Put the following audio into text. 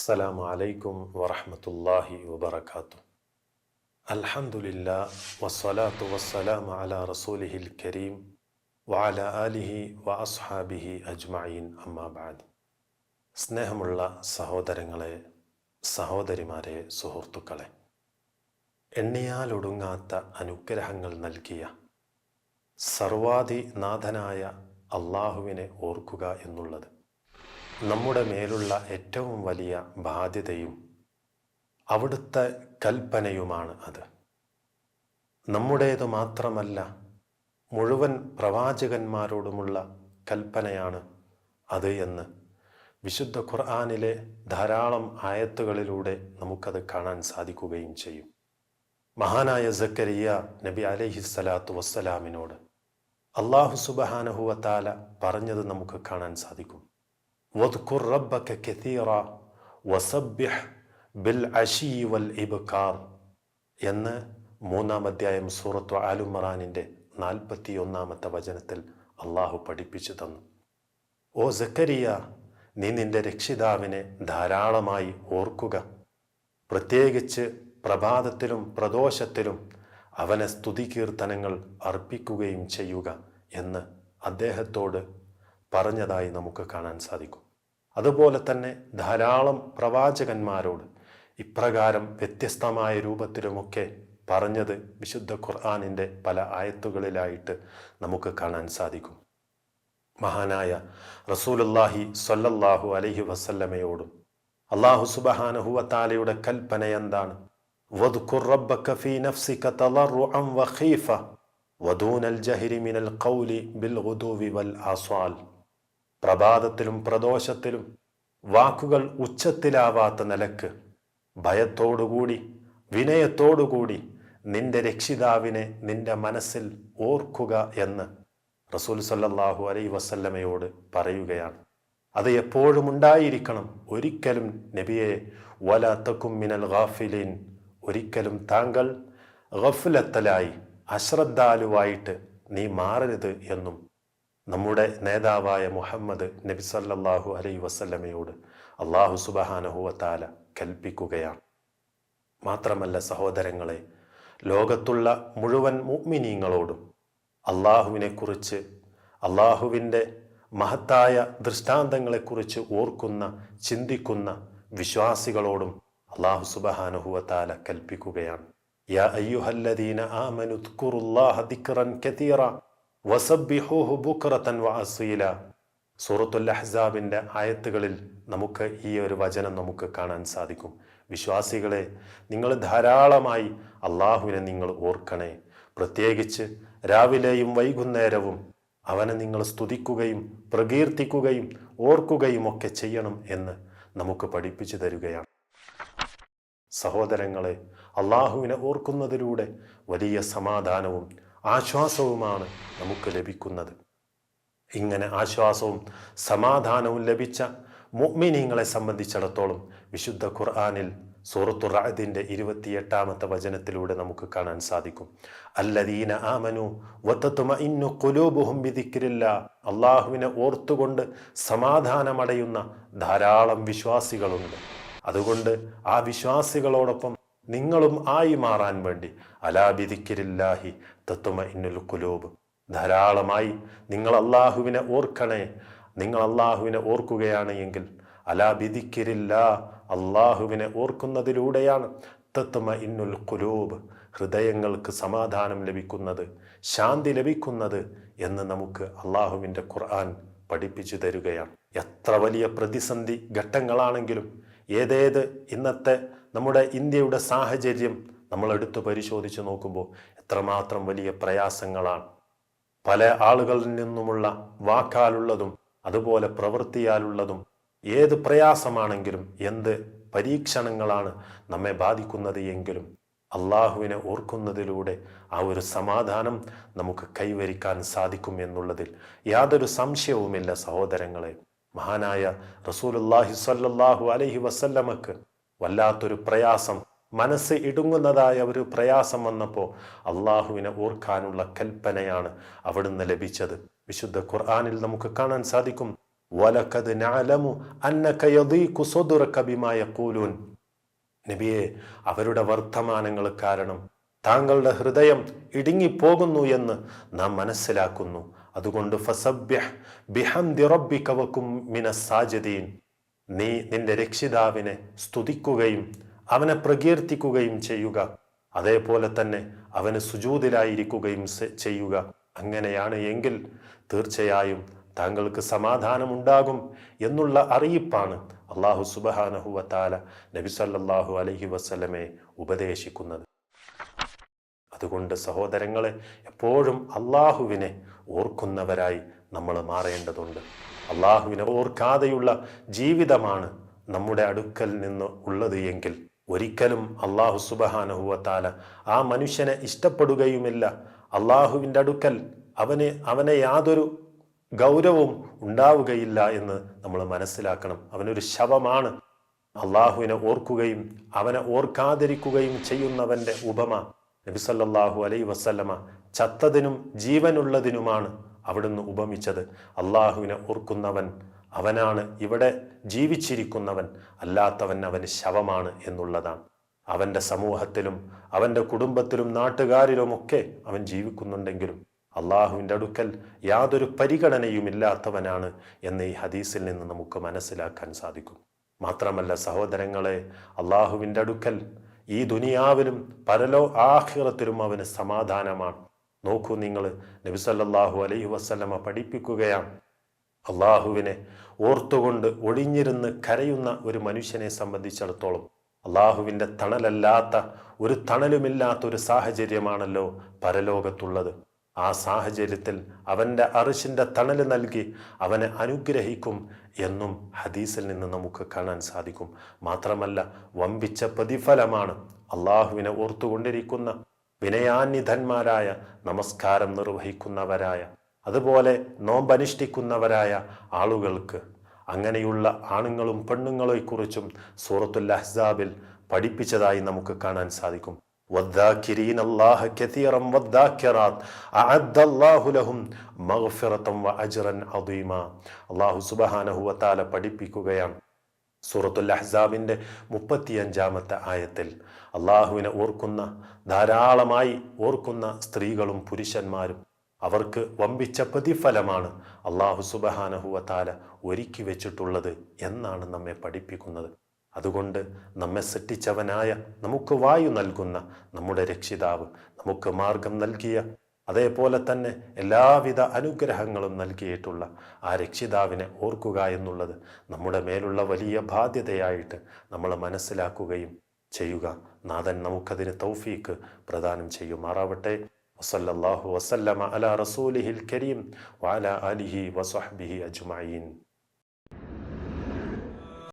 അസ്സലാമു അലൈക്കും വറഹമത്തല്ലാഹി വബർക്കാത്തു അൽഹംദുലില്ലാ വസ്സലാത്തു വസ്സലാമു അല റസൂലിഹിൽ കരീം വഅല ആലിഹി വ അസ്ഹാബിഹി അജ്മഈൻ അമ്മാബാദ് സ്നേഹമുള്ള സഹോദരങ്ങളെ സഹോദരിമാരെ സുഹൃത്തുക്കളെ എണ്ണിയാലൊടുങ്ങാത്ത അനുഗ്രഹങ്ങൾ നൽകിയ സർവാധിനാഥനായ അള്ളാഹുവിനെ ഓർക്കുക എന്നുള്ളത് നമ്മുടെ മേലുള്ള ഏറ്റവും വലിയ ബാധ്യതയും അവിടുത്തെ കൽപ്പനയുമാണ് അത്. നമ്മുടേത് മാത്രമല്ല മുഴുവൻ പ്രവാചകന്മാരോടുമുള്ള കൽപ്പനയാണ് അത് എന്ന് വിശുദ്ധ ഖുർആാനിലെ ധാരാളം ആയത്തുകളിലൂടെ നമുക്കത് കാണാൻ സാധിക്കുകയും ചെയ്യും. മഹാനായ സക്കരിയ നബി അലഹിസ്സലാത്തു വസ്സലാമിനോട് അള്ളാഹു സുബഹാനഹുവത്താല പറഞ്ഞത് നമുക്ക് കാണാൻ സാധിക്കും. വദ്കുർ റബ്ബക കതീറ വസബ്ബിഹ് ബിൽ അഷി വൽ എന്ന് മൂന്നാം അധ്യായം സൂറത്തു ആലുമറാനിന്റെ നാൽപ്പത്തി ഒന്നാമത്തെ വചനത്തിൽ അള്ളാഹു പഠിപ്പിച്ചു തന്നു. ഓ സക്കരിയ നീ നിന്റെ രക്ഷിതാവിനെ ധാരാളമായി ഓർക്കുക. പ്രത്യേകിച്ച് പ്രഭാതത്തിലും പ്രദോഷത്തിലും അവനെ സ്തുതി കീർത്തനങ്ങൾ അർപ്പിക്കുകയും ചെയ്യുക എന്ന് അദ്ദേഹത്തോട് പറഞ്ഞതായി നമുക്ക് കാണാൻ സാധിക്കും. അതുപോലെ തന്നെ ധാരാളം പ്രവാചകന്മാരോട് ഇപ്രകാരം വ്യത്യസ്തമായ രൂപത്തിലുമൊക്കെ പറഞ്ഞത് വിശുദ്ധ ഖുർആാനിന്റെ പല ആയത്തുകളിലായിട്ട് നമുക്ക് കാണാൻ സാധിക്കും. മഹാനായ റസൂലുല്ലാഹി സ്വല്ലല്ലാഹു അലഹി വസല്ലമയോടും അള്ളാഹു സുബഹാനഹുവത്താലയുടെ കൽപ്പന എന്താണ്? അൽ ജഹരി മിനൽ ഖൗലി ബിൽ ഗുദൂവി വൽ ആസ്വാൽ. പ്രഭാതത്തിലും പ്രദോഷത്തിലും വാക്കുകൾ ഉച്ചത്തിലാവാത്ത നിലയ്ക്ക് ഭയത്തോടുകൂടി വിനയത്തോടുകൂടി നിന്റെ രക്ഷിതാവിനെ നിന്റെ മനസ്സിൽ ഓർക്കുക എന്ന് റസൂൽ സല്ലാഹു അലൈ വസല്ലമയോട് പറയുകയാണ്. അത് എപ്പോഴും ഉണ്ടായിരിക്കണം. ഒരിക്കലും നബിയെ വലാത്തക്കും മിനൽ ഗാഫിലീൻ. ഒരിക്കലും താങ്കൾ ഗഫലത്തലായി അശ്രദ്ധാലുവായിട്ട് നീ മാറരുത് എന്നും നമ്മുടെ നേതാവായ മുഹമ്മദ് നബി സല്ലല്ലാഹു അലൈ വസല്ലമയോട് അള്ളാഹു സുബഹാനഹുവത്താല കൽപ്പിക്കുകയാണ്. മാത്രമല്ല സഹോദരങ്ങളെ ലോകത്തുള്ള മുഴുവൻ മുഗ്മിനീങ്ങളോടും അള്ളാഹുവിനെക്കുറിച്ച് അള്ളാഹുവിന്റെ മഹത്തായ ദൃഷ്ടാന്തങ്ങളെക്കുറിച്ച് ഓർക്കുന്ന ചിന്തിക്കുന്ന വിശ്വാസികളോടും അള്ളാഹു സുബഹാനുഹുവത്താല കൽപ്പിക്കുകയാണ്. യാ അയ്യുഹല്ലദീന ആമനുത്കുറുല്ലാഹ ദിക്റൻ കതീറ. ബുക്റതൻ വഅസീല. സൂറത്തുൽ ആയത്തുകളിൽ നമുക്ക് ഈ ഒരു വചനം നമുക്ക് കാണാൻ സാധിക്കും. വിശ്വാസികളെ നിങ്ങൾ ധാരാളമായി അള്ളാഹുവിനെ നിങ്ങൾ ഓർക്കണേ. പ്രത്യേകിച്ച് രാവിലെയും വൈകുന്നേരവും അവനെ നിങ്ങൾ സ്തുതിക്കുകയും പ്രകീർത്തിക്കുകയും ഓർക്കുകയും ഒക്കെ ചെയ്യണം എന്ന് നമുക്ക് പഠിപ്പിച്ചു തരികയാണ്. സഹോദരങ്ങളെ അള്ളാഹുവിനെ ഓർക്കുന്നതിലൂടെ വലിയ സമാധാനവും ആശ്വാസവുമാണ് നമുക്ക് ലഭിക്കുന്നത്. ഇങ്ങനെ ആശ്വാസവും സമാധാനവും ലഭിച്ച മുഅ്മിനീങ്ങളെ സംബന്ധിച്ചിടത്തോളം വിശുദ്ധ ഖുർആാനിൽ സൂറത്തു റാദിന്റെ ഇരുപത്തിയെട്ടാമത്തെ വചനത്തിലൂടെ നമുക്ക് കാണാൻ സാധിക്കും. അല്ലദീന ആമനു വത്തത്തുമ ഇന്നു കുലൂബുഹും വിധിക്കില്ല അള്ളാഹുവിനെ ഓർത്തുകൊണ്ട് സമാധാനമടയുന്ന ധാരാളം വിശ്വാസികളുണ്ട്. അതുകൊണ്ട് ആ വിശ്വാസികളോടൊപ്പം നിങ്ങളും ആയി മാറാൻ വേണ്ടി. അലാബിദിക്കിരില്ലാഹി തത്തുമ ഇന്നുൽ കുലൂബ് ധാരാളമായി നിങ്ങൾ അള്ളാഹുവിനെ ഓർക്കണേ. നിങ്ങൾ അള്ളാഹുവിനെ ഓർക്കുകയാണ് എങ്കിൽ. അലാബിദിക്കിരില്ല അള്ളാഹുവിനെ ഓർക്കുന്നതിലൂടെയാണ് തത്തുമ ഇന്നുൽ കുലൂബ് ഹൃദയങ്ങൾക്ക് സമാധാനം ലഭിക്കുന്നത് ശാന്തി ലഭിക്കുന്നത് എന്ന് നമുക്ക് അള്ളാഹുവിന്റെ ഖുർആൻ പഠിപ്പിച്ചു തരികയാണ്. എത്ര വലിയ പ്രതിസന്ധി ഘട്ടങ്ങളാണെങ്കിലും ഏതേത് ഇന്നത്തെ നമ്മുടെ ഇന്ത്യയുടെ സാഹചര്യം നമ്മൾ എടുത്തു പരിശോധിച്ച് നോക്കുമ്പോൾ എത്രമാത്രം വലിയ പ്രയാസങ്ങളാണ്. പല ആളുകളിൽ നിന്നുമുള്ള വാക്കാലുള്ളതും അതുപോലെ പ്രവൃത്തിയാലുള്ളതും ഏത് പ്രയാസമാണെങ്കിലും എന്ത് പരീക്ഷണങ്ങളാണ് നമ്മെ ബാധിക്കുന്നത് എങ്കിലും അള്ളാഹുവിനെ ഓർക്കുന്നതിലൂടെ ആ ഒരു സമാധാനം നമുക്ക് കൈവരിക്കാൻ സാധിക്കും എന്നുള്ളതിൽ യാതൊരു സംശയവുമില്ല സഹോദരങ്ങളെ. മഹാനായ റസൂലുല്ലാഹി സല്ലാഹു അലഹി വസല്ലമക്ക് വല്ലാത്തൊരു പ്രയാസം മനസ്സ് ഇടുങ്ങുന്നതായ ഒരു പ്രയാസം വന്നപ്പോൾ അള്ളാഹുവിനെ ഓർക്കാനുള്ള കൽപ്പനയാണ് അവിടുന്ന് ലഭിച്ചത്. വിശുദ്ധ ഖുർആാനിൽ നമുക്ക് കാണാൻ സാധിക്കും വലക്കത് നഅലമു അന്നക യദീഖു സദ്റക ബിമാ യഖൂലൂൻ. നബിയെ അവരുടെ വർത്തമാനങ്ങൾ കാരണം താങ്കളുടെ ഹൃദയം ഇടുങ്ങിപ്പോകുന്നു എന്ന് നാം മനസ്സിലാക്കുന്നു. അതുകൊണ്ട് ഫസബ്യഹ് ബിഹംദി നീ നിന്റെ രക്ഷിതാവിനെ സ്തുതിക്കുകയും അവനെ പ്രകീർത്തിക്കുകയും ചെയ്യുക. അതേപോലെ തന്നെ അവന് സുജൂതിലായിരിക്കുകയും ചെയ്യുക. അങ്ങനെയാണ് എങ്കിൽ തീർച്ചയായും താങ്കൾക്ക് സമാധാനമുണ്ടാകും എന്നുള്ള അറിയിപ്പാണ് അള്ളാഹു നബി സല്ലല്ലാഹു അലൈഹി വസല്ലമെ ഉപദേശിക്കുന്നത്. അതുകൊണ്ട് സഹോദരങ്ങളെ എപ്പോഴും അള്ളാഹുവിനെ ഓർക്കുന്നവരായി നമ്മൾ മാറേണ്ടതുണ്ട്. അള്ളാഹുവിനെ ഓർക്കാതെയുള്ള ജീവിതമാണ് നമ്മുടെ അടുക്കൽ നിന്ന് ഉള്ളത് എങ്കിൽ ഒരിക്കലും അള്ളാഹു സുബഹാനഹുവത്താല ആ മനുഷ്യനെ ഇഷ്ടപ്പെടുകയുമില്ല. അള്ളാഹുവിന്റെ അടുക്കൽ അവന് അവനെ യാതൊരു ഗൗരവവും ഉണ്ടാവുകയില്ല എന്ന് നമ്മൾ മനസ്സിലാക്കണം. അവനൊരു ശവമാണ്. അള്ളാഹുവിനെ ഓർക്കുകയും അവനെ ഓർക്കാതിരിക്കുകയും ചെയ്യുന്നവന്റെ ഉപമ നബിസല്ലാഹു അലൈ വസല്ലമ ചത്തതിനും ജീവനുള്ളതിനുമാണ് അവിടുന്ന് ഉപമിച്ചത്. അള്ളാഹുവിനെ ഓർക്കുന്നവൻ അവനാണ് ഇവിടെ ജീവിച്ചിരിക്കുന്നവൻ അല്ലാത്തവൻ അവന് ശവമാണ് എന്നുള്ളതാണ്. അവന്റെ സമൂഹത്തിലും അവന്റെ കുടുംബത്തിലും നാട്ടുകാരിലുമൊക്കെ അവൻ ജീവിക്കുന്നുണ്ടെങ്കിലും അള്ളാഹുവിന്റെ അടുക്കൽ യാതൊരു പരിഗണനയുമില്ലാത്തവനാണ് എന്ന് ഈ ഹദീസിൽ നിന്ന് നമുക്ക് മനസ്സിലാക്കാൻ സാധിക്കും. മാത്രമല്ല സഹോദരങ്ങളെ അള്ളാഹുവിന്റെ അടുക്കൽ ഈ ദുനിയാവിലും പരലോ ആഹിറത്തിലും അവന് സമാധാനമാണ്. നോക്കൂ നിങ്ങൾ. നബിസല്ലാഹു അലൈഹി വസ്ലമ പഠിപ്പിക്കുകയാണ്. അള്ളാഹുവിനെ ഓർത്തുകൊണ്ട് ഒഴിഞ്ഞിരുന്ന് കരയുന്ന ഒരു മനുഷ്യനെ സംബന്ധിച്ചിടത്തോളം അള്ളാഹുവിന്റെ തണലല്ലാത്ത ഒരു തണലുമില്ലാത്ത ഒരു സാഹചര്യമാണല്ലോ പരലോകത്തുള്ളത്. ആ സാഹചര്യത്തിൽ അവന്റെ അറിശിന്റെ തണൽ നൽകി അവനെ അനുഗ്രഹിക്കും എന്നും ഹദീസിൽ നിന്ന് നമുക്ക് കാണാൻ സാധിക്കും. മാത്രമല്ല വമ്പിച്ച പ്രതിഫലമാണ് അള്ളാഹുവിനെ ഓർത്തുകൊണ്ടിരിക്കുന്ന വിനയാന്വിതന്മാരായ നമസ്കാരം നിർവഹിക്കുന്നവരായ അതുപോലെ നോമ്പനുഷ്ഠിക്കുന്നവരായ ആളുകൾക്ക് അങ്ങനെയുള്ള ആണുങ്ങളും പെണ്ണുങ്ങളെക്കുറിച്ചും സൂറത്തുൽ അഹ്സാബിൽ പഠിപ്പിച്ചതായി നമുക്ക് കാണാൻ സാധിക്കും والذاكرين الله كثيرا والذاكرات أعد الله لهم مغفرة وأجرا عظيما അള്ളാഹു സുബഹാനഹു വതാല പഠിപ്പിക്കുകയാണ് സൂറത്തുൽ അഹ്സാബിന്റെ മുപ്പത്തിയഞ്ചാമത്തെ ആയത്തിൽ അള്ളാഹുവിനെ ഓർക്കുന്ന ധാരാളമായി ഓർക്കുന്ന സ്ത്രീകളും പുരുഷന്മാരും അവർക്ക് വമ്പിച്ച പ്രതിഫലമാണ് അള്ളാഹു സുബഹാനഹുവത്താല ഒരുക്കി വെച്ചിട്ടുള്ളത് എന്നാണ് നമ്മെ പഠിപ്പിക്കുന്നത്. അതുകൊണ്ട് നമ്മെ സൃഷ്ടിച്ചവനായ നമുക്ക് വായു നൽകുന്ന നമ്മുടെ രക്ഷിതാവ് നമുക്ക് മാർഗം നൽകിയ അതേപോലെ തന്നെ എല്ലാവിധ അനുഗ്രഹങ്ങളും നൽകിയിട്ടുള്ള ആ രക്ഷിതാവിനെ ഓർക്കുക എന്നുള്ളത് നമ്മുടെ മേലുള്ള വലിയ ബാധ്യതയായിട്ട് നമ്മൾ മനസ്സിലാക്കുകയും ചെയ്യുക. നാഥൻ നമുക്കതിന് തൗഫീക്ക് പ്രദാനം ചെയ്യുമാറാവട്ടെ. വസല്ലാഹു വസല്ലമ അല റസൂലിഹിൽ കരീം വാല അലിഹി വസഹ്ബിഹി അജ്മഈൻ.